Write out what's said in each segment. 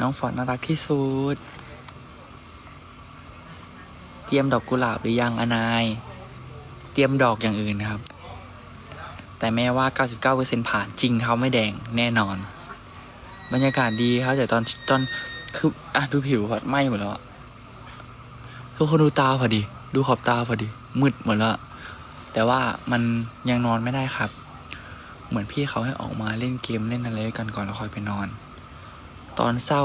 น้องฟอร์ดน่ารักที่สุด เตรียมดอกกุหลาบหรือยังอนาย เตรียมดอกอย่างอื่นครับ แต่แม่ว่า 99%ผ่านจริงเขาไม่แดงแน่นอน บรรยากาศดีครับ แต่ตอนตอนคืออะดูผิวพอดไหม้หมดแล้วทุกคนดูตาพอดี ดูขอบตาพอดี มืดหมดแล้ว แต่ว่ามันยังนอนไม่ได้ครับ เหมือนพี่เขาให้ออกมาเล่นเกมเล่นอะไรกันก่อนแล้วค่อยไปนอน ตอนเศร้า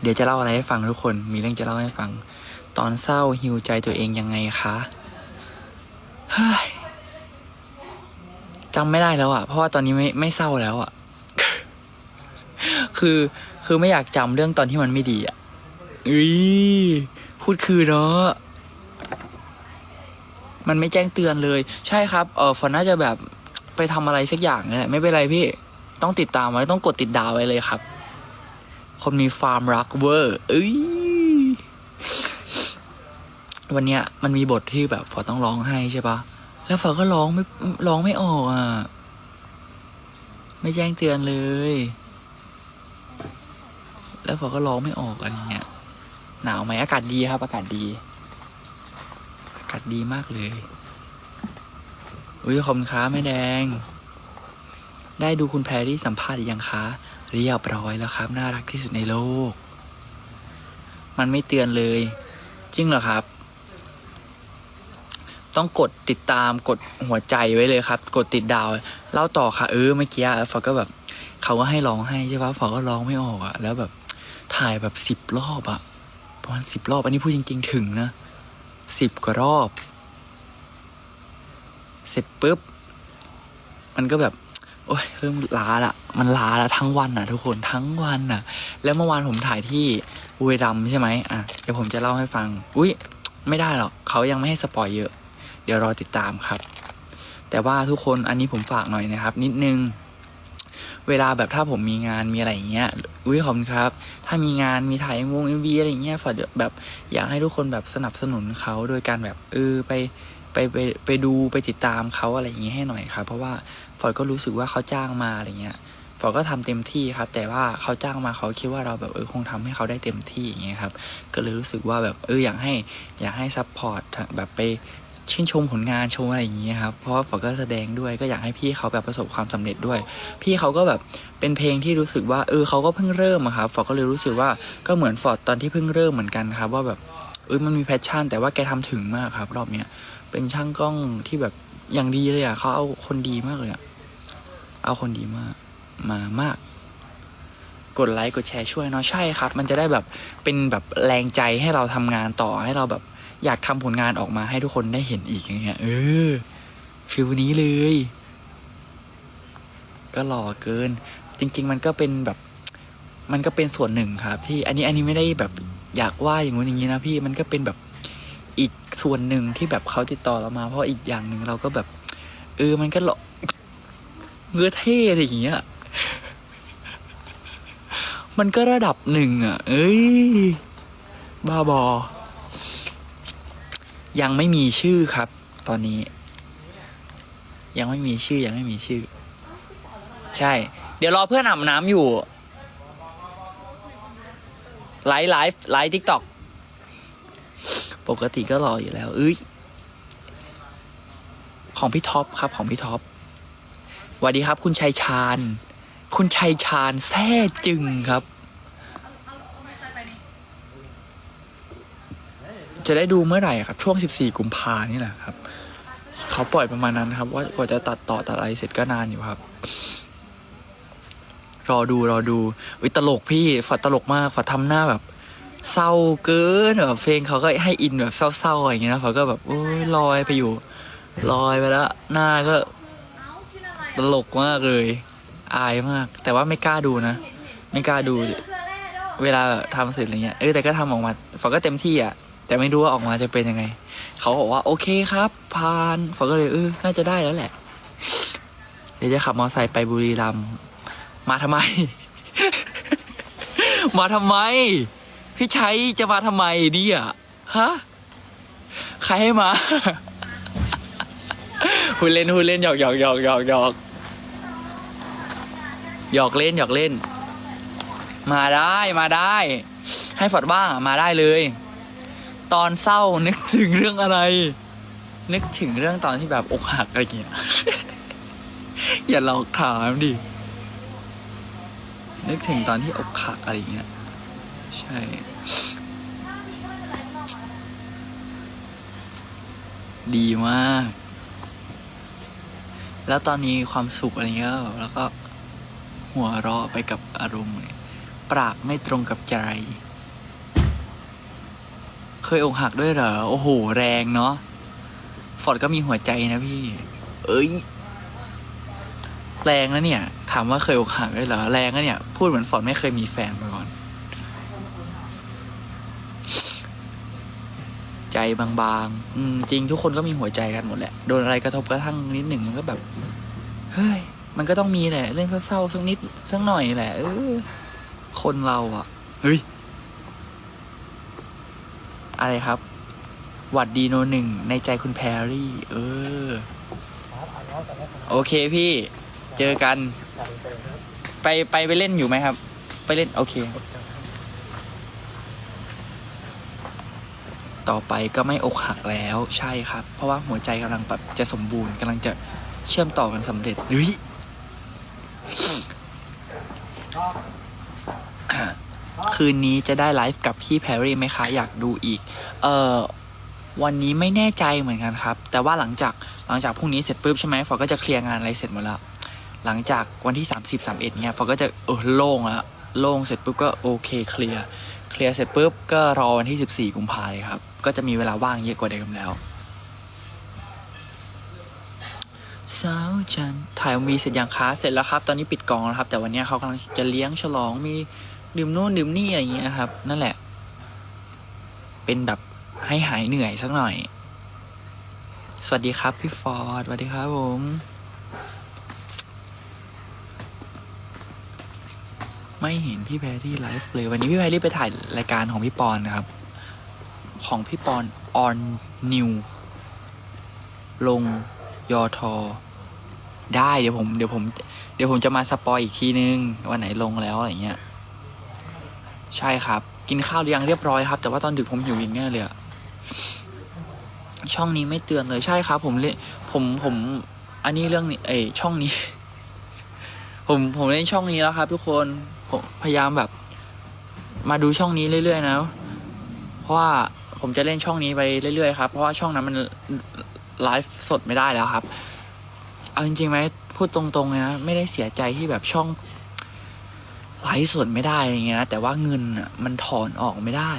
เดี๋ยวจะเล่าอะไรให้ฟังทุกคน มีเรื่องจะเล่าให้ฟัง ตอนเศร้าฮิวใจตัวเองยังไงคะเฮ้ยจำไม่ได้แล้วอะเพราะว่าตอนนี้ไม่ไม่เศร้าแล้วอะคือคือไม่อยากจำเรื่องตอนที่มันไม่ดีอะอุ้ยพูดคือเนาะมันไม่แจ้งเตือนเลย ใช่ครับเออฝนน่าจะแบบไปทำอะไรสักอย่างเนี่ยไม่เป็นไรพี่ต้องติดตามไว้ต้องกดติดดาวไว้เลยครับ คนมีฟาร์มรักเวอร์เอ้ยวันเนี้ยมันมีบทที่แบบฝอต้องร้องให้ใช่ปะแล้วฝอก็ร้องไม่ร้องไม่ออกอะ ไม่แจ้งเตือนเลย แล้วฝอก็ร้องไม่ออกอะไรเงี้ยหนาวไหมอากาศดีครับ อากาศดี อากาศดีมากเลยอุ้ยขอบคุณค้าแม่แดง ได้ดูคุณแพรรี่สัมภาษณ์อยังคะ เรียบร้อยแล้วครับ น่ารักที่สุดในโลก มันไม่เตือนเลย จริงเหรอครับ ต้องกดติดตามกดหัวใจไว้เลยครับ กดติดดาว เล่าต่อค่ะ เออเมื่อกี้ฝอก็แบบ เขาก็ให้ร้องให้ใช่ปะฝอก็ร้องไม่ออกอะแล้วแบบถ่ายแบบสิบรอบอะประมาณสิบรอบ อันนี้พูดจริง ๆ ถึงนะสิบกว่ารอบ เสร็จปุ๊บ มันก็แบบ โอ้ยเริ่มล้าละมันล้าละทั้งวันอะ ทุกคนทั้งวันอะ แล้วเมื่อวานผมถ่ายที่บุรีรัมใช่ไหมอะเดี๋ยวผมจะเล่าให้ฟัง อุ้ยไม่ได้หรอกเขายังไม่ให้สปอยเยอะ เดี๋ยวรอติดตามครับ แต่ว่าทุกคนอันนี้ผมฝากหน่อยนะครับ นิดนึง เวลาแบบถ้าผมมีงานมีอะไรอย่างเงี้ยอุ้ยขอบคุณครับ ถ้ามีงานมีถ่ายวงเอ็มวีอะไรอย่างเงี้ยฝากแบบอยากให้ทุกคนแบบสนับสนุนเขาโดยการแบบเออไปไปไปไปดูไปติดตามเขาอะไรอย่างเงี้ยให้หน่อยครับ เพราะว่า ฟอร์ดก็รู้สึกว่าเขาจ้างมาอะไรเงี้ยฟอร์ดก็ทำเต็มที่ครับ แต่ว่าเขาจ้างมาเขาคิดว่าเราแบบเออคงทำให้เขาได้เต็มที่อย่างเงี้ยครับ ก็เลยรู้สึกว่าแบบเอออยากให้อยากให้ซัพพอร์ตแบบไปชื่นชมผลงานชมอะไรอย่างเงี้ยครับ เพราะว่าฟอร์ดก็แสดงด้วยก็อยากให้พี่เขาแบบประสบความสำเร็จด้วย พี่เขาก็แบบเป็นเพลงที่รู้สึกว่าเออเขาก็เพิ่งเริ่มครับฟอร์ดก็เลยรู้สึกว่าก็เหมือนฟอร์ดตอนที่เพิ่งเริ่มเหมือนกันครับ ว่าแบบเออมันมีแพชชั่น แต่ว่าแกทำถึงมากครับ รอบเนี้ยเป็นช่างกล้องที่แบบอย่างดีเลยอะเขาเอาคนดีมากเลยอะ เอาคนดีมากมามาก กดไลค์กดแชร์ช่วยเนาะใช่ครับ มันจะได้แบบเป็นแบบแรงใจให้เราทำงานต่อให้เราแบบอยากทำผลงานออกมาให้ทุกคนได้เห็นอีกอย่างเงี้ยเออฟิลนี้เลย ก็หล่อเกิน จริง ๆ มันก็เป็นแบบ มันก็เป็นส่วนหนึ่งครับ ที่อันนี้อันนี้ไม่ได้แบบอยากว่าอย่างงู้นอย่างนี้นะพี่มันก็เป็นแบบอีกส่วนหนึ่งที่แบบเขาติดต่อเรามา เพราะอีกอย่างหนึ่งเราก็แบบเออมันก็หล่อ เงือเท่อะไรอย่างเงี้ย มันก็ระดับหนึ่งอะ เอ้ย บ้าบอ ยังไม่มีชื่อครับ ตอนนี้ ยังไม่มีชื่อยังไม่มีชื่อ ใช่ เดี๋ยวรอเพื่อนอาบน้ำอยู่ ไลฟ์ไลฟ์ไลฟ์ทิกตอกปกติก็รออยู่แล้ว เอ้ยของพี่ท็อปครับของพี่ท็อป สวัสดีครับ คุณชัยชาญ คุณชัยชาญแท้จึงครับ จะได้ดูเมื่อไหร่ครับ ช่วง 14 กุมภานี่แหละครับ เขาปล่อยประมาณนั้นครับ ว่ากว่าจะตัดต่อตัดอะไรเสร็จก็นานอยู่ครับ รอดูรอดูอุ้ยตลกพี่ฝัดตลกมากฝัดทำหน้าแบบเศร้าเกินแบบเพลงเขาก็ให้อินแบบเศร้าๆอย่างเงี้ยนะฝัดก็แบบโอ้ยลอยไปอยู่ ลอยไปแล้วหน้าก็ ตลกมากเลย อายมาก แต่ว่าไม่กล้าดูนะ ไม่กล้าดู เวลาทำเสร็จอะไรเงี้ยเออแต่ก็ทำออกมาฝอก็เต็มที่อะ แต่ไม่รู้ว่าออกมาจะเป็นยังไง เขาบอกว่าโอเคครับผ่านฝอก็เลยเออน่าจะได้แล้วแหละเดี๋ยวจะขับมอเตอร์ไซค์ไปบุรีรัมย์มาทำไม มาทำไม พี่ชัยจะมาทำไมเนี่ยฮะใครให้มา พูดเล่นพูดเล่นหยอกหยอกหยอกหยอกหยอกหยอกเล่นหยอกเล่น มาได้มาได้ ให้ฟอดว่ามาได้เลย ตอนเศร้านึกถึงเรื่องอะไร นึกถึงเรื่องตอนที่แบบอกหักอะไรอย่างเงี้ยอย่าหลอกถามดินึกถึงตอนที่อกหักอะไรอย่างเงี้ยใช่ดีมาก แล้วตอนนี้ความสุขอะไรเงี้ยแล้วก็หัวเราะไปกับอารมณ์ปรากไม่ตรงกับใจ เคยอกหักด้วยเหรอ โอ้โห แรงเนาะฟอร์ดก็มีหัวใจนะพี่ เอ้ย แรงนะเนี่ย ถามว่าเคยอกหักด้วยเหรอ แรงนะเนี่ย พูดเหมือนฟอร์ดไม่เคยมีแฟนมาก่อน ใจ บางๆ อืมจริงทุกคนก็มีหัวใจกันหมดแหละ โดนอะไรกระทบกระทั่งนิดหนึ่งมันก็แบบ เฮ้ย มันก็ต้องมีแหละ เรื่องเศร้าๆสักนิดสักหน่อยแหละ เออ คนเราอะเฮ้ย อะไรครับ หวัดดีโนหนึ่งในใจคุณแพรรี่ เออ โอเคพี่ เจอกัน ไปไปไปเล่นอยู่ไหมครับ ไปเล่น โอเค ต่อไปก็ไม่อกหักแล้วใช่ครับ เพราะว่าหัวใจกำลังแบบจะสมบูรณ์กำลังจะเชื่อมต่อกันสำเร็จเฮ้ยคืนนี้จะได้ไลฟ์กับพี่แพรรี่ไหมคะ อยากดูอีก เอ่อวันนี้ไม่แน่ใจเหมือนกันครับ แต่ว่าหลังจากหลังจากพรุ่งนี้เสร็จปุ๊บใช่ไหมฟอร์ก็จะเคลียร์งานอะไรเสร็จหมดแล้ว หลังจากวันที่ 30 31เนี่ยฟอร์ก็จะเออโล่งแล้วโล่งเสร็จปุ๊บก็โอเคเคลียร์เคลียร์เสร็จปุ๊บก็รอวันที่ 14 กุมภาพันธ์ครับ ก็จะมีเวลาว่างเยอะกว่าเดิมแล้วสาวจันถ่ายมีเสร็จยังคะเสร็จแล้วครับ ตอนนี้ปิดกองแล้วครับ แต่วันนี้เขากำลังจะเลี้ยงฉลองมีดื่มนู่นดื่มนี่อะไรอย่างเงี้ยครับ นั่นแหละ เป็นแบบให้หายเหนื่อยสักหน่อย สวัสดีครับพี่ฟอร์ดสวัสดีครับผมไม่เห็นพี่แพรรี่ไลฟ์เลยวันนี้พี่แพรรี่ไปถ่ายรายการของพี่ปอนนะครับ ของพี่ปอนออนนิวลงยอทอ ได้เดี๋ยวผมเดี๋ยวผมเดี๋ยวผมจะมาสปอยอีกทีนึงวันไหนลงแล้วอะไรเงี้ยใช่ครับ กินข้าวหรือยังเรียบร้อยครับ แต่ว่าตอนดึกผมหิวอีกแน่เลยอะช่องนี้ไม่เตือนเลยใช่ครับ ผมเล่นผมผม อันนี้เรื่องนี้เอช่องนี้ ผมผมเล่นช่องนี้แล้วครับ ทุกคนผมพยายามแบบ มาดูช่องนี้เรื่อยๆนะ เพราะว่า ผมจะเล่นช่องนี้ไปเรื่อยๆครับ เพราะว่าช่องนั้นมันไลฟ์สดไม่ได้แล้วครับ เอาจริงๆไหมพูดตรงๆเลยนะไม่ได้เสียใจที่แบบช่องไลฟ์สดไม่ได้อย่างเงี้ยนะแต่ว่าเงินอะมันถอนออกไม่ได้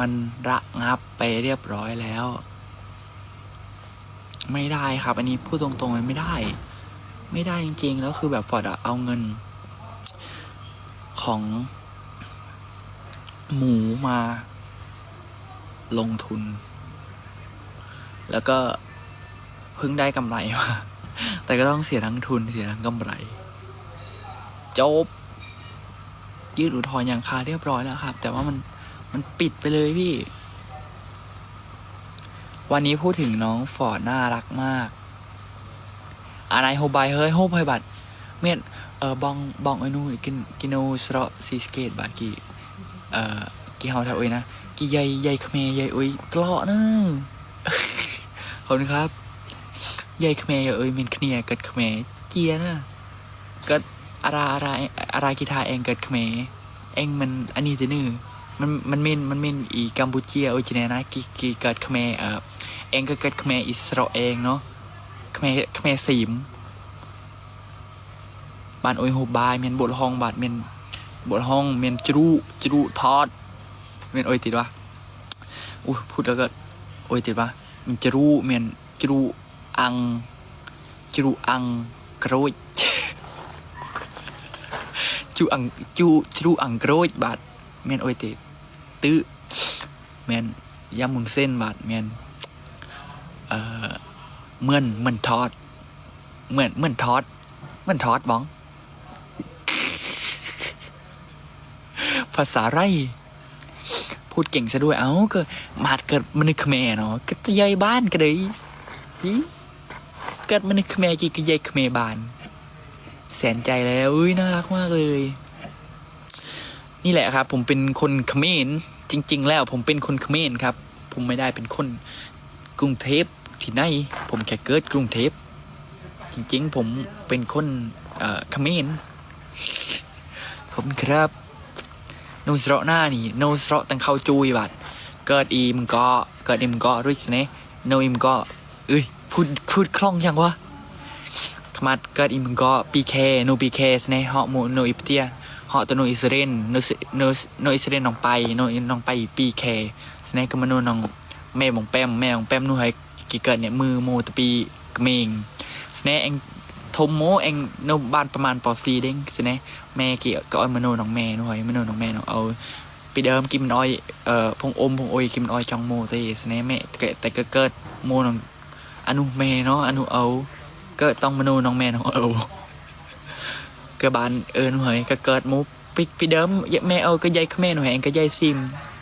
มันระงับไปเรียบร้อยแล้ว ไม่ได้ครับ อันนี้พูดตรงๆเลยไม่ได้ ไม่ได้จริง ๆ แล้วคือแบบฟอร์ดเอาเงิน ของหมูมา ลงทุน แล้วก็เพิ่งได้กำไรมาแต่ก็ต้องเสียทั้งทุนเสียทั้งกำไร จบ ยืดอุทธรณ์อย่างคาเรียบร้อยแล้วครับ แต่ว่ามันมันปิดไปเลยพี่ วันนี้พูดถึงน้องฟอร์ดน่ารักมากอะไรโฮบายเฮ้ยโฮบายบัดเมียนเออบองบองไอ้นู่นกินกินโนสระซีสเกตบากีเออ กีเฮาท่าเอ้ยนะกีใหญ่ใหญ่เขมรใหญ่เอ้ยตลอนะขอบคุณครับใหญ่เขมรใหญ่เอ้ยเมียนเนียเกิดเขมรเจียนะเกิดอาราอาราอารากีทาเองเกิดเขมรเองมันอันนี้จะนื่มันมันเมนมันเมนอีกัมพูเชียโอจิเนนะกีกีเกิดเขมรเออเองก็เกิดเขมรอิสราเอลเนาะเขมรเขมรสีมบ้านโอยโฮบายเมียนบทห้องบาดเมียนบทห้องเมียนจรุจรุทอด เมียนโอยติดวะอุ้พูดแล้วก็โอยติดวะมียนจะรุเมียนจะรุอังจะรุอังโกรยจูอังจูจรุอังโกรยบาดเมียนโอยติดตื้อเมียนยำมุนเส้นบาดเมียนเอ่อเหมือนเหมือนทอดเหมือนเหมือนทอดเหมือนทอดบ้อง ภาษาไร พูดเก่งซะด้วย เอ้าก็มาดเกิดมันในเขมเนาะก็จะยายบ้านก็เลยอิเกิดมันในเขมกี่ก็ยายเขมบ้าน แสนใจแล้วอุ้ยน่ารักมากเลย นี่แหละครับ ผมเป็นคนเขมรจริง ๆ แล้วผมเป็นคนเขมรครับ ผมไม่ได้เป็นคนกรุงเทพที่ไหน ผมแค่เกิดกรุงเทพจริง ๆ ผมเป็นคนเอ่อเขมรขอบคุณครับ นูสระหน้านี่นูสระตังเข้าจุยบัดเกิดอีมก็เกิดอีมก็รู้สิเนี่ยโนอิมก็เอ้ยพูดพูดคล่องจังวะขมัดเกิดอีมก็ปีเคนูปีเคสเนี่ยเหาะมูโนอิปเตีย họ tụi nó Israel nó nó nó Israel nòng bay nó nòng bay PK สเนกก็มาโนนองแม่บองแปมแม่บองแปมนู่นให้กี่เกิดเนี่ยมือโมตะปีกเมงสเนกเอง ทมโมเองนบ้านประมาณปอซีเด้งสินมแม่กี่ก็อ้อยมโนน้องแม่หน่อยมโนน้องแม่น้องเอาไปเดิมกิมน้อยเอ่อพงอมพงโอยกิมน้อยจองโมเตสินะแม่แต่ก็เกิดโมน้องอนุแม่เนาะอนุเอาก็ต้องมโนน้องแม่น้องเอาก็บ้านเอิญหอยก็เกิดมุปิกพี่เดิมแม่เอาก็ยายขแม่หน่อยเองก็ยายซิม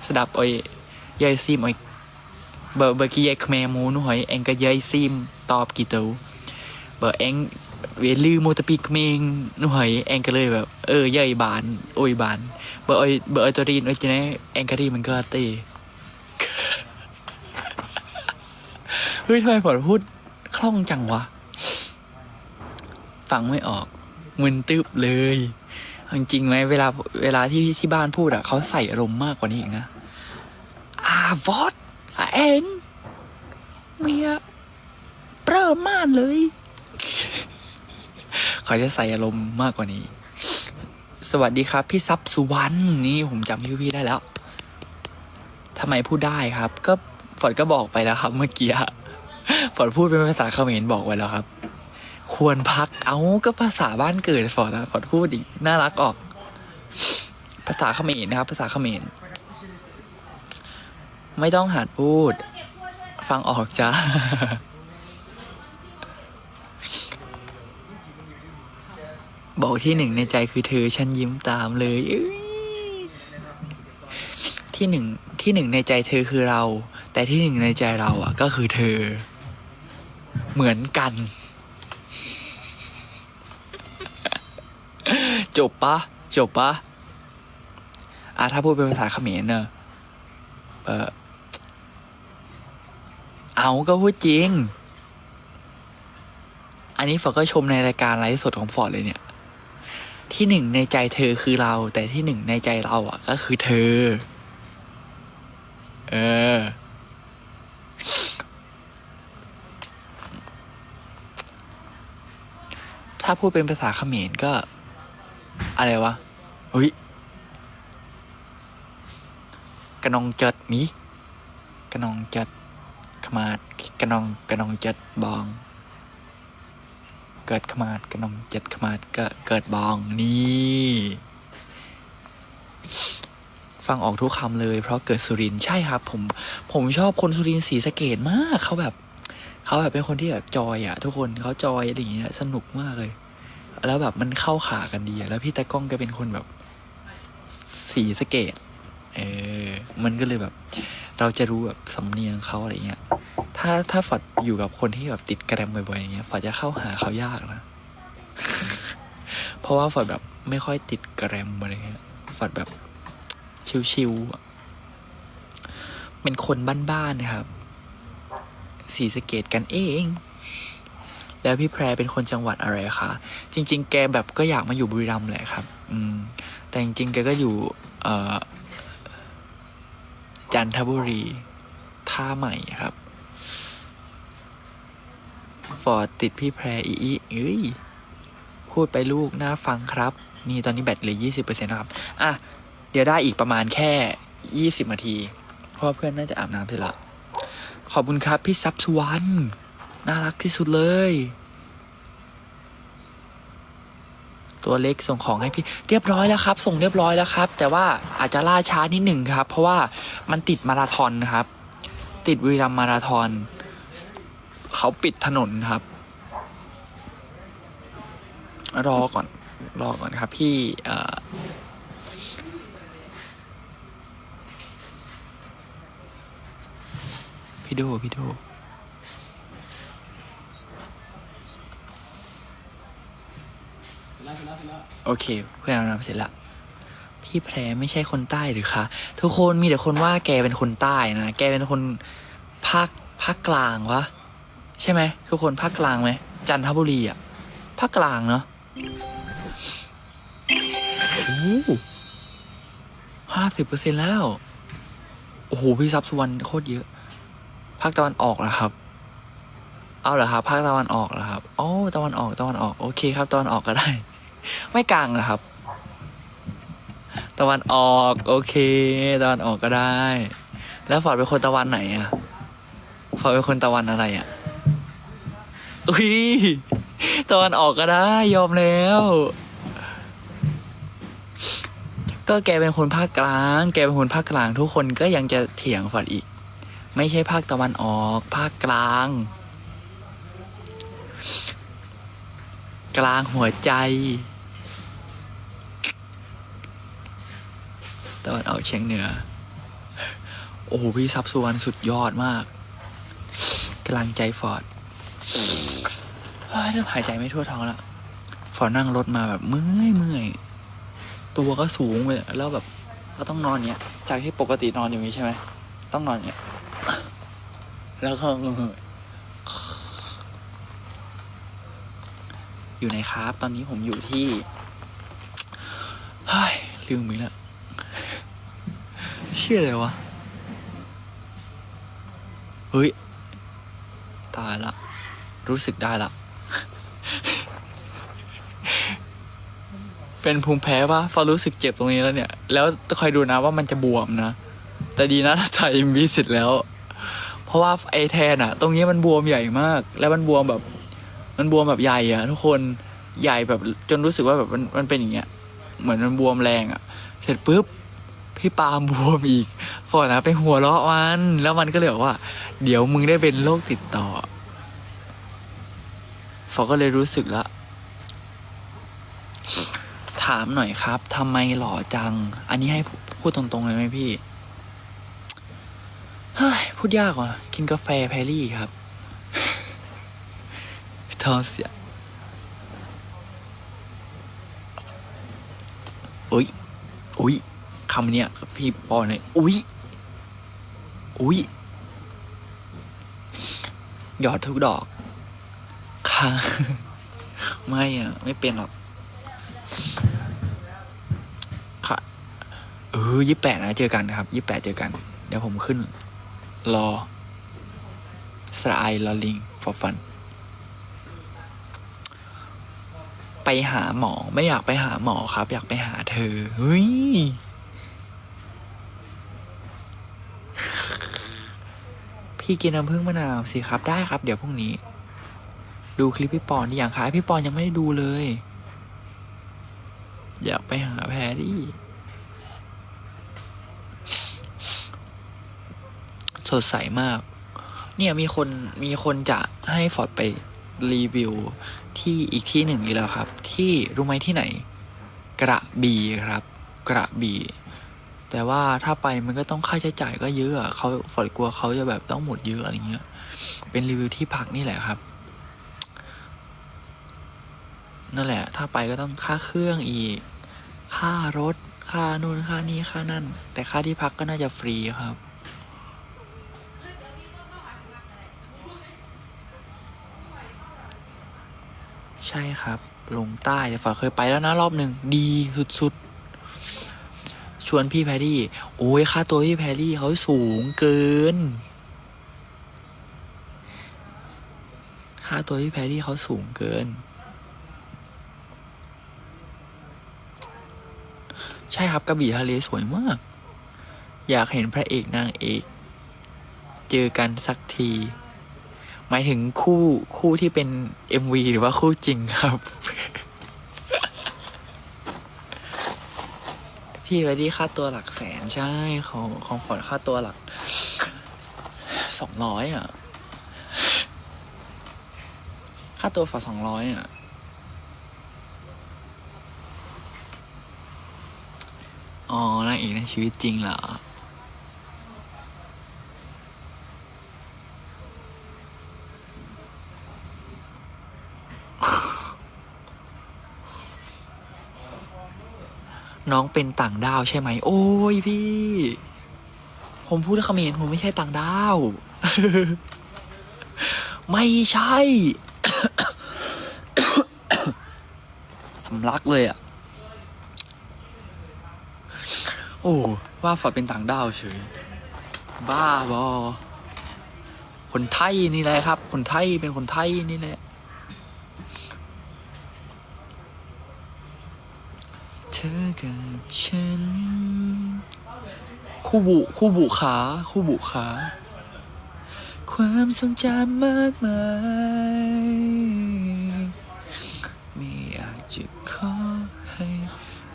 สดับอ้อยยายซิมอ้อยเบอร์เบอร์กี้ยายขแม่โมูหน่อยเองก็ยายซิมตอบกี่ตัวเบอร์เอง เวลือโมตปีกเมงหน่ยแองก็เลยแบบ เออใหญ่บานโอ้ยบานเบอร์ออเบอร์ออตัรีนโอ้ยจะไงแองการีมันก็ตีเฮ้ยทำไมผมพูดคล่องจังวะ ฟังไม่ออกมึนตึบเลยจริงไหมเวลาเวลาที่ที่บ้านพูดอะเขาใส่อารมณ์มากกว่านี้อีกนะอาวอดแองเมียเปรอมากเลย เขาจะใส่อารมณ์มากกว่านี้ สวัสดีครับ พี่ซับสุวรรณนี่ผมจำพี่พี่ได้แล้วทำไมพูดได้ครับ ก็ฝนก็บอกไปแล้วครับ เมื่อกี้ฝอะฝนพูดเป็นภาษาเขมรบอกไว้แล้วครับ ควรพักเอาก็ภาษาบ้านเกิดฟอดนะฟอดพูดอีกน่ารักออก ภาษาเขมรนะครับ ภาษาเขมรไม่ต้องหัดพูด ฟังออกจ้า บอกที่หนึ่งในใจคือเธอ ฉันยิ้มตามเลยยที่หนึ่งที่หนึ่งในใจเธอคือเรา แต่ที่หนึ่งในใจเราอะ ก็คือเธอ เหมือนกัน จบปะจบปะอะถ้าพูดเป็นภาษาเขมรเนอะเออเอาก็พูดจริง อันนี้ฟอร์ก็ชมในรายการไลฟ์สดของฟอร์ดเลยเนี่ย ที่หนึ่งในใจเธอคือเรา แต่ที่หนึ่งในใจเราอะ ก็คือเธอ เออ ถ้าพูดเป็นภาษาเขมรก็ อะไรวะเฮ้ยกระนองเจิดมีกระนองเจิดขมาดกระนองกระนองเจิดบอง เกิดขมาดกระนองเจิดขมาดก็เกิดบองนี่ ฟังออกทุกคำเลย เพราะเกิดสุรินใช่ครับ ผมผมชอบคนสุรินทร์ศรีสเกดมากเขาแบบเขาแบบเป็นคนที่แบบจอยอะทุกคนเขาจอยอะไรอย่างเงี้ยสนุกมากเลย แล้วแบบมันเข้าขากันดีแล้วพี่ตากล้องก็เป็นคนแบบสีสเกตเออมันก็เลยแบบ เราจะรู้แบบสำเนียงเขาอะไรเงี้ย ถ้าถ้าฟอดอยู่กับคนที่แบบติดแกรมบ่อยๆอย่างเงี้ยฟอดจะเข้าหาเขายากนะ เพราะว่าฟอดแบบไม่ค่อยติดแกรมอะไรเงี้ยฟอดแบบชิวๆอะเป็นคนบ้านๆนะครับสีสะเกตกันเอง แล้วพี่แพรเป็นคนจังหวัดอะไรคะ จริง ๆ แกแบบก็อยากมาอยู่บุรีรัมย์แหละครับ อืม แต่จริงๆ แกก็อยู่ เอ่อ จันทบุรี ท่าใหม่ครับ ฟอร์ดติดพี่แพรอีอีเอ้ยพูดไปลูกน่าฟังครับ นี่ตอนนี้แบตเหลือยี่สิบเปอร์เซ็นต์ครับ อะ เดี๋ยวได้อีกประมาณแค่ยี่สิบนาที เพราะว่าเพื่อนน่าจะอาบน้ำเสร็จล้วขอบคุณครับพี่ซับสุวรรณน่ารักที่สุดเลย ตัวเล็กส่งของให้พี่เรียบร้อยแล้วครับ ส่งเรียบร้อยแล้วครับ แต่ว่าอาจจะล่าช้านิดหนึ่งครับ เพราะว่ามันติดมาราธอนนะครับ ติดบุรีรัมมาราธอน เขาปิดถนนครับ รอก่อน รอก่อนครับ พี่เอ่อพี่โดพี่โดโอเค เพื่อนอาบน้ำเสร็จละพี่แพรไม่ใช่คนใต้หรือคะทุกคนมีแต่คนว่าแกเป็นคนใต้นะ แกเป็นคนภาคภาคกลางวะ ใช่ไหมทุกคนภาคกลางไหมจันทบุรีอะภาคกลางเนาะโอ้ห้าสิบเปอร์เซ็นแล้ว โอ้โห พี่ซับสุวรรณโคตรเยอะ ภาคตะวันออกเหรอครับ เอาเหรอครับ ภาคตะวันออกเหรอครับอ๋อตะวันออก ตะวันออก โอเคครับ ตะวันออกก็ได้ ไม่กลางเหรอครับ ตะวันออก โอเค ตะวันออกก็ได้ แล้วฟอร์ดเป็นคนตะวันไหนอะฟอร์ดเป็นคนตะวันอะไรอะ อุ้ยตะวันออกก็ได้ ยอมแล้ว ก็แกเป็นคนภาคกลาง แกเป็นคนภาคกลาง ทุกคนก็ยังจะเถียงฟอร์ดอีก ไม่ใช่ภาคตะวันออก ภาคกลาง กลางหัวใจ ตะวันออกเฉียงเหนือ โอ้พี่ซับสุวรรณสุดยอดมากกำลังใจฟอร์ด เฮ้ยเริ่มหายใจไม่ทั่วท้องแล้วฟอนั่งรถมาแบบเมื่อยเมื่อยตัวก็สูงเลยแล้วแบบก็ต้องนอนเนี้ย จากที่ปกตินอนอย่างนี้ใช่ไหมต้องนอนเนี้ย แล้วก็อยู่ในครับ ตอนนี้ผมอยู่ที่เฮ้ยลืมอีกแล้วเชื่ออะไรวะ เฮ้ย ตายละ รู้สึกได้ละ เป็นภูมิแพ้ปะฟอรู้สึกเจ็บตรงนี้แล้วเนี่ย แล้วคอยดูนะว่ามันจะบวมนะ แต่ดีนะถ้าถ่ายมีสิทธิ์แล้ว เพราะว่าไอแทนอะตรงนี้มันบวมใหญ่มาก แล้วมันบวมแบบ มันบวมแบบใหญ่อะทุกคนใหญ่แบบจนรู้สึกว่าแบบมันมันเป็นอย่างเงี้ย เหมือนมันบวมแรงอะเสร็จปุ๊บพี่ปาบวมอีกฟอร์นะไปหัวเราะมัน แล้วมันก็เลยบอกว่า เดี๋ยวมึงได้เป็นโรคติดต่อฟอร์ก็เลยรู้สึกละ ถามหน่อยครับทำไมหล่อจัง อันนี้ให้พูดตรงๆเลยไหมพี่ เฮ้ย พูดยากว่ะ กินกาแฟแพรี่ครับท้องเสียอุ้ยอุ้ยคำเนี้ยพี่ปอเนี่ยอุ้ยอุ้ยหยอดทุกดอกค่ะไม่อะ ไม่เป็นหรอก ค่ะ เออยี่แปดนะเจอกันครับยี่แปดเจอกัน เดี๋ยวผมขึ้น รอสไอลอลิง for fun ไปหาหมอไม่อยากไปหาหมอครับ อยากไปหาเธอ เฮ้ย พี่กินน้ำผึ้งมะนาวสิครับได้ครับ เดี๋ยวพรุ่งนี้ ดูคลิปพี่ปอนที่อย่างคะพี่ปอนยังไม่ได้ดูเลย อยากไปหาแพรรี่ สดใสมาก เนี่ยมีคนมีคนจะให้ฟอร์ดไปรีวิวที่อีกที่หนึ่งอีกแล้วครับ ที่รู้ไหมที่ไหน กระบี่ครับ กระบี่แต่ว่าถ้าไปมันก็ต้องค่าใช้จ่ายก็เยอะเขาฟอร์ดกลัวเขาจะแบบต้องหมดเยอะอะไรเงี้ย เป็นรีวิวที่พักนี่แหละครับ นั่นแหละ ถ้าไปก็ต้องค่าเครื่องอีก ค่ารถ ค่านู่นค่านี้ค่านั่น แต่ค่าที่พักก็น่าจะฟรีครับ ใช่ครับ ลงใต้แต่ฝาเคยไปแล้วนะรอบหนึ่งดีสุดๆ ชวนพี่แพรรี่ โอ้ยค่าตัวพี่แพรรี่เขาสูงเกิน ค่าตัวพี่แพรรี่เขาสูงเกิน ใช่ครับกระบี่ทะเลสวยมาก อยากเห็นพระเอกนางเอก เจอกันสักที หมายถึงคู่คู่ที่เป็น MV หรือว่าคู่จริงครับ พี่ไว้ที่ค่าตัวหลักแสนใช่ของของฟอร์ดค่าตัวหลักสองร้อยอะ ค่าตัวฟอสองร้อยอะ อ๋อนางเอกในชีวิตจริงเหรอ น้องเป็นต่างดาวใช่ไหม โอ้ยพี่ ผมพูดเขมรผมไม่ใช่ต่างดาว ไม่ใช่ สำลักเลยอะ โอ้ ว่าฝาเป็นต่างดาวเฉย บ้าบอ คนไทยนี่แหละครับ คนไทยเป็นคนไทยนี่แหละ เธอกับ ฉันคู่บุคู่บุขาคู่บุขาความทรงจำมากมายไม่อยากจะขอให้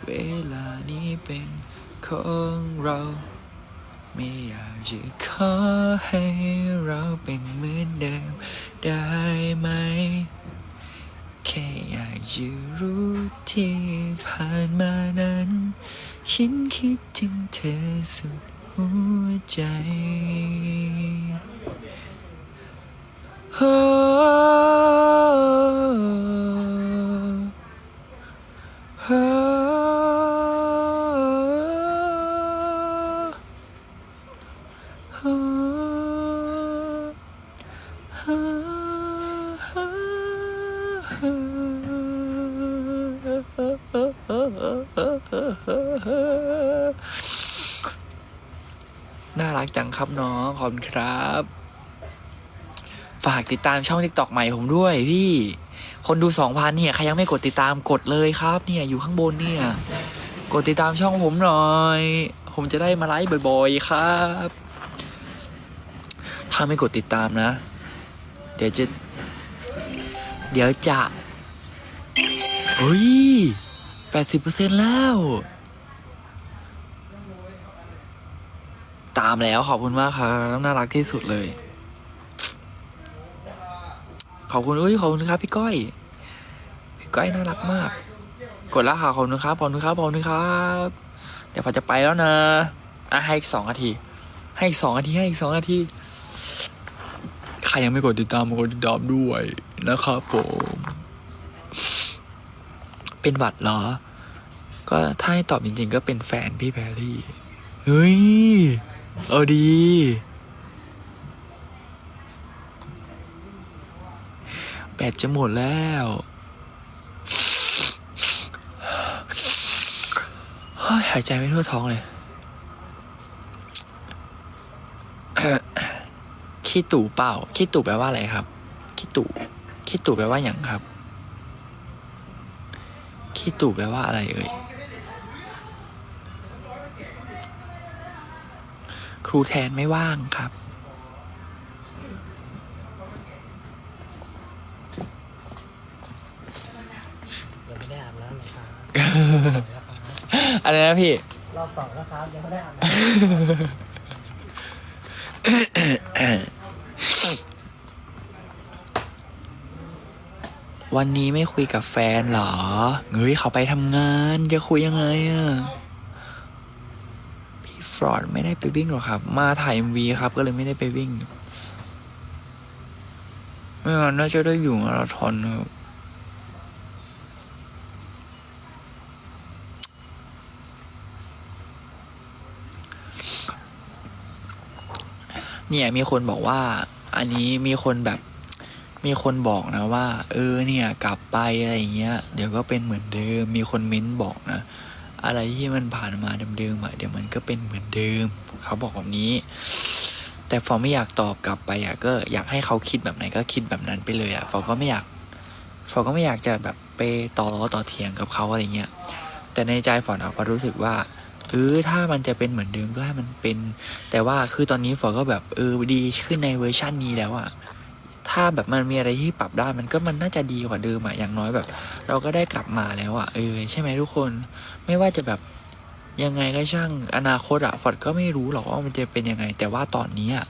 เวลานี้เป็นของเรา ไม่อยากจะขอให้เราเป็นเหมือนเดิมได้ไหม แค่อยากจะรู้ที่ผ่านมานั้น ฉันคิดถึงเธอสุดหัวใจโอ้โอ้โอ้น่า รักจังครับน้องขอบคุณครับ ฝากติดตามช่อง TikTok ใหม่ผมด้วยพี่ คนดูสองพันเนี่ยใครยังไม่กดติดตามกดเลยครับ เนี่ยอยู่ข้างบนเนี่ย กดติดตามช่องผมหน่อย ผมจะได้มาไลฟ์บ่อย ๆ ครับ ถ้าไม่กดติดตามนะ เดี๋ยวจะ เดี๋ยวจะเฮ้ยแปดสิบเปอร์เซ็นแล้วามแล้วขอบคุณมากครับน่ารักที่สุดเลย ขอบคุณเอ้ยขอบคุณครับ พี่ก้อยพี่ก้อยน่ารักมาก กดแล้วค่ะขอบคุณครับขอบคุณครับขอบคุณครับ เดี๋ยวพอจะไปแล้วนะอะให้อีกสองนาที ให้อีกสองนาทีให้อีกสองนาทีใครยังไม่กดติดตามมากดติดตามด้วยนะครับผมเป็นหวัดเหรอ ก็ถ้าให้ตอบจริงๆ ก็เป็นแฟนพี่แพรรี่ เฮ้ย เอาดี แบตจะหมดแล้วเฮ้ยหายใจไม่ทั่วท้องเลย ขี้ตู่เปล่า ขี้ตู่แปลว่าอะไรครับ ขี้ตู่ ขี้ตู่แปลว่าอย่างครับ ขี้ตู่แปลว่าอะไรเอ่ย รูแทนไม่ว่างครับ ยังไม่ได้อาบน้ำเลยครับอะไรนะพี่ รอบสองแล้วครับยังไม่ได้อาบน้ำวันนี้ไม่คุยกับแฟนเหรอเฮ้ยเขาไปทำงานจะคุยยังไงอะพี่ฟรอด ไม่ได้ไปวิ่งหรอกครับ มาถ่าย MV ครับ ก็เลยไม่ได้ไปวิ่ง ไม่งั้นน่าจะได้อยู่มาราธอนครับเนี่ยมีคนบอกว่า อันนี้มีคนแบบ มีคนบอกนะว่า เออเนี่ย กลับไปอะไรเงี้ย เดี๋ยวก็เป็นเหมือนเดิม มีคนเม้นบอกนะ อะไรที่มันผ่านมาเดิมๆอะเดี๋ยวมันก็เป็นเหมือนเดิม เขาบอกแบบนี้ แต่ฟอไม่อยากตอบกลับไปอะก็อยากให้เขาคิดแบบไหนก็คิดแบบนั้นไปเลยอะฟอก็ไม่อยากฟอก็ไม่อยากจะแบบไปต่อล้อต่อเถียงกับเขาอะไรเงี้ยแต่ในใจฟออะฟอรู้สึกว่าเออถ้ามันจะเป็นเหมือนเดิมก็ให้มันเป็น แต่ว่าคือตอนนี้ฟอก็แบบเออดีขึ้นในเวอร์ชันนี้แล้วอะ ถ้าแบบมันมีอะไรที่ปรับได้มันก็มันน่าจะดีกว่าเดิมอะอย่างน้อยแบบ เราก็ได้กลับมาแล้วอะเออใช่ไหมทุกคน ไม่ว่าจะแบบยังไงก็ช่างอนาคตอะฟอร์ดก็ไม่รู้หรอกว่ามันจะเป็นยังไง แต่ว่าตอนนี้อะ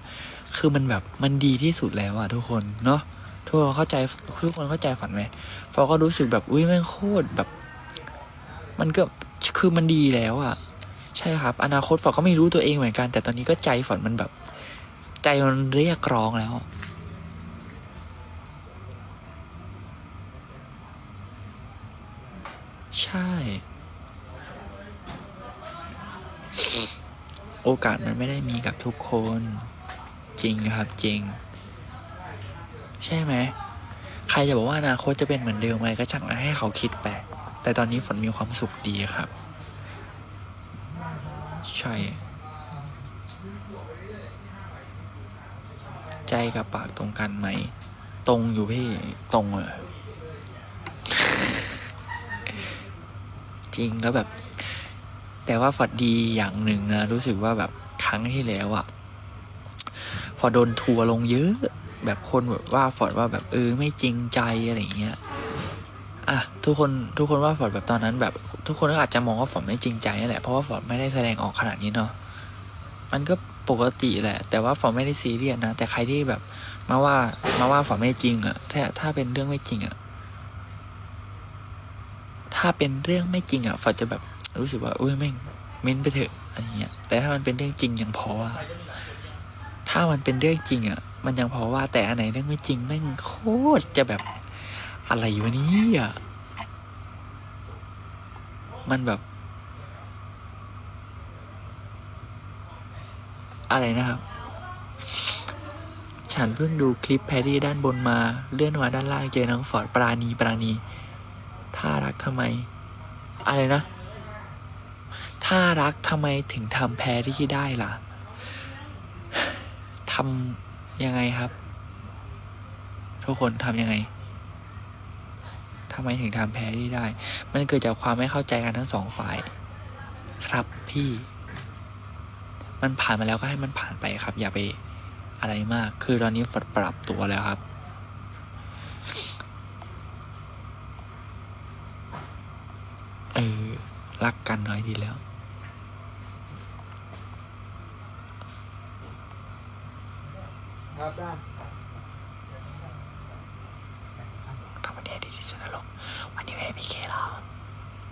คือมันแบบมันดีที่สุดแล้วอะทุกคนเนาะทุกคนเข้าใจทุกคนเข้าใจฝันไหมฟอร์ดก็รู้สึกแบบอุ้ยแม่งโคตรแบบ มันก็คือมันดีแล้วอะใช่ครับ อนาคตฟอร์ดก็ไม่รู้ตัวเองเหมือนกัน แต่ตอนนี้ก็ใจฟอร์ดมันแบบ ใจมันเรียกร้องแล้ว ใช่ โอกาสมันไม่ได้มีกับทุกคน จริงครับจริง ใช่ไหม ใครจะบอกว่าอนาคตจะเป็นเหมือนเดิมอะไรก็ช่างให้เขาคิดไป แต่ตอนนี้ฝนมีความสุขดีครับ ใช่ ใจกับปากตรงกันไหม ตรงอยู่พี่ ตรงเลย จริงแล้วแบบ แต่ว่าฟอดดีอย่างหนึ่งนะรู้สึกว่าแบบครั้งที่แล้วอะฟอดโดนทัวร์ลงเยอะ แบบคนแบบว่าฟอดว่าแบบเออไม่จริงใจอะไรอย่างเงี้ยอะทุกคนทุกคนว่าฟอดแบบตอนนั้น แบบทุกคนก็อาจจะมองว่าฟอดไม่จริงใจนั่นแหละเพราะว่าฟอดไม่ได้แสดงออกขนาดนี้เนาะมันก็ปกติแหละ แต่ว่าฟอดไม่ได้ซีเรียสนะแต่ใครที่แบบมาว่ามาว่าฟอดไม่จริงอะถ้าถ้าเป็นเรื่องไม่จริงอะ ถ้าเป็นเรื่องไม่จริงอะฟอร์ดจะแบบรู้สึกว่าอุ้ยแม่งเม้นไปเถอะอะไรเงี้ยแต่ถ้ามันเป็นเรื่องจริงยังพอว่าถ้ามันเป็นเรื่องจริงอะ มันยังพอว่าแต่อันไหนเรื่องไม่จริงแม่งโคตรจะแบบอะไรวะนี่อะมันแบบ อะไรนะครับ ฉันเพิ่งดูคลิปแพรรี่ด้านบนมา เลื่อนมาด้านล่างเจอน้องฟอร์ดปราณีปราณี ถ้ารักทำไม อะไรนะ ถ้ารักทำไมถึงทำแพรรี่ได้ล่ะทำยังไงครับ ทุกคนทำยังไงทำไมถึงทำแพรรี่ได้ มันเกิดจากความไม่เข้าใจกันทั้งสองฝ่าย ครับพี่ มันผ่านมาแล้วก็ให้มันผ่านไปครับ อย่าไปอะไรมาก คือตอนนี้ฝดปรับตัวแล้วครับ เออ รักกันน้อยดีแล้ว ครับได้ทำวันนี้ดีที่สุดในโลกวันนี้ไม่มีเคหรอ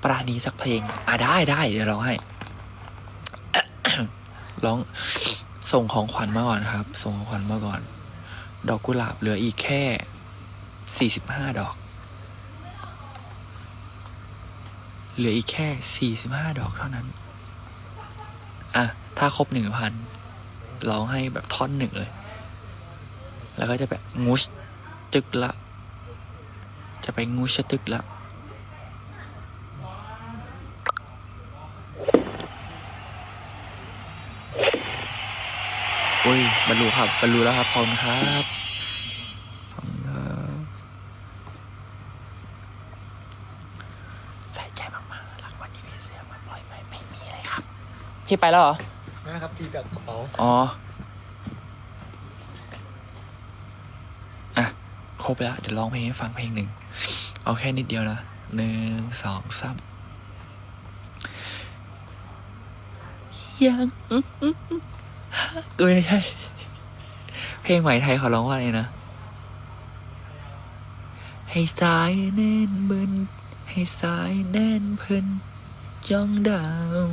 ปราณีสักเพลง อะได้ได้เดี๋ยวร้องให้ ร้องส่งของขวัญมาก่อนครับ ส่งของขวัญมาก่อน ดอกกุหลาบเหลืออีกแค่สี่สิบห้าดอก เหลืออีกแค่สี่สิบห้าดอกเท่านั้น อะ ถ้าครบหนึ่งพันร้องให้แบบท่อนหนึ่งเลย แล้วก็จะแบบงูชจึกละ จะไปงูชตึกละโอ้ยบรรลุครับบรรลุแล้วครับขอบคุณครับขอบคุณครับใส่ใจมากๆรักวันนี้พี่เสียมาปล่อยไปไม่มีอะไรครับ พี่ ไปแล้วเหรอ นะครับทีกับกระเป๋าอ๋อ อะ ครบแล้ว เดี๋ยวร้องเพลงให้ฟังเพลงหนึ่ง เอาแค่นิดเดียวนะหนึ่งสองสามยังอื้ออื้ออื้อก็ไม่ใช่ เพลงใหม่ไทยเขาร้องว่าอะไรนะ ให้สายแน่นเบินให้สายแน่นเพิ่นจ้องดาว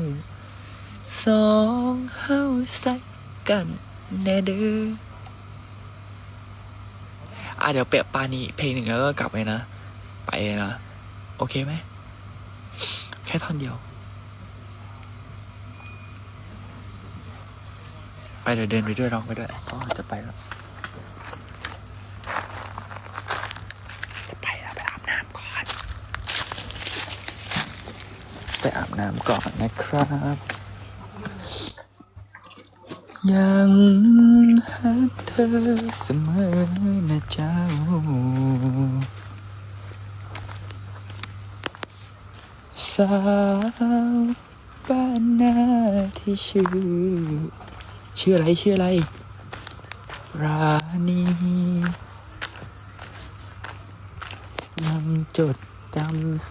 สองเฮาใส่กันแน่เด้ออะเดี๋ยวเปะปานี้เพลงหนึ่งแล้วก็กลับไปนะ ไปเลยนะ โอเคไหม แค่ท่อนเดียว ไปเดี๋ยวเดินไปด้วยร้องไปด้วยอ๋อจะไปแล้วจะไปแล้วไปอาบน้ำก่อนไปอาบน้ำก่อนนะครับ ยังหักเธอเสมอนะเจ้า สาวบ้านนาที่ชื่อ ชื่ออะไรชื่ออะไรราณียังจดจำ